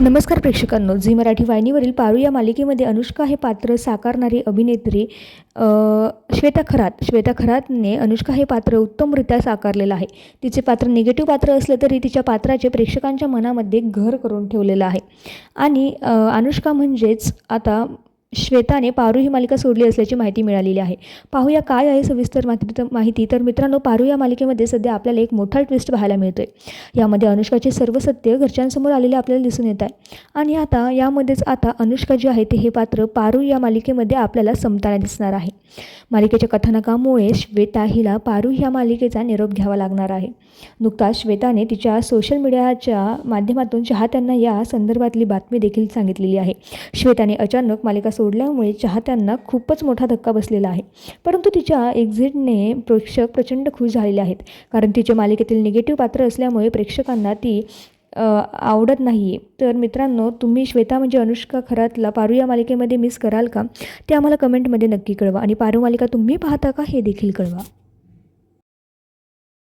नमस्कार प्रेक्षकांनो झी मराठी वाहिनीवरील पारू या मालिकेमध्ये अनुष्का हे पात्र साकारणारी अभिनेत्री श्वेता खरात. श्वेता खरातने अनुष्का हे पात्र उत्तमरित्या साकारलेलं आहे. तिचे पात्र निगेटिव्ह पात्र असलं तरी तिच्या पात्राचे प्रेक्षकांच्या मनामध्ये घर करून ठेवलेलं आहे. आणि अनुष्का म्हणजेच आता श्वेताने पारू ही मालिका सोडली असल्याची माहिती मिळालेली आहे. पाहूया काय आहे सविस्तर मात्र तर माहिती. तर मित्रांनो पारू या मालिकेमध्ये सध्या आपल्याला एक मोठा ट्विस्ट पाहायला मिळतोय. यामध्ये अनुष्काचे सर्व सत्य घरच्यांसमोर आलेले आपल्याला दिसून येत आहे. आणि आता यामध्येच आता अनुष्का जी आहे ते हे पात्र पारू या मालिकेमध्ये आपल्याला संपताना दिसणार आहे. मालिकेच्या कथानकामुळे श्वेता हिला पारू ह्या मालिकेचा निरोप घ्यावा लागणार आहे. नुकताच श्वेताने तिच्या सोशल मीडियाच्या माध्यमातून चाहत्यांना या संदर्भातली बातमी देखील सांगितलेली आहे. श्वेताने अचानक मालिका सोडल्यामुळे चाहत्यांना खूपच मोठा धक्का बसलेला आहे. परंतु तिच्या एक्झिटने प्रेक्षक प्रचंड खुश झालेले आहेत. कारण तिच्या मालिकेतील निगेटिव्ह पात्र असल्यामुळे प्रेक्षकांना ती आवडत नाही. आहे तर मित्रांनो तुम्ही श्वेता म्हणजे अनुष्का खरातला पारू या मालिकेमध्ये मिस कराल का? ते आम्हाला कमेंटमध्ये नक्की कळवा. आणि पारू मालिका तुम्ही पाहता का हे देखील कळवा.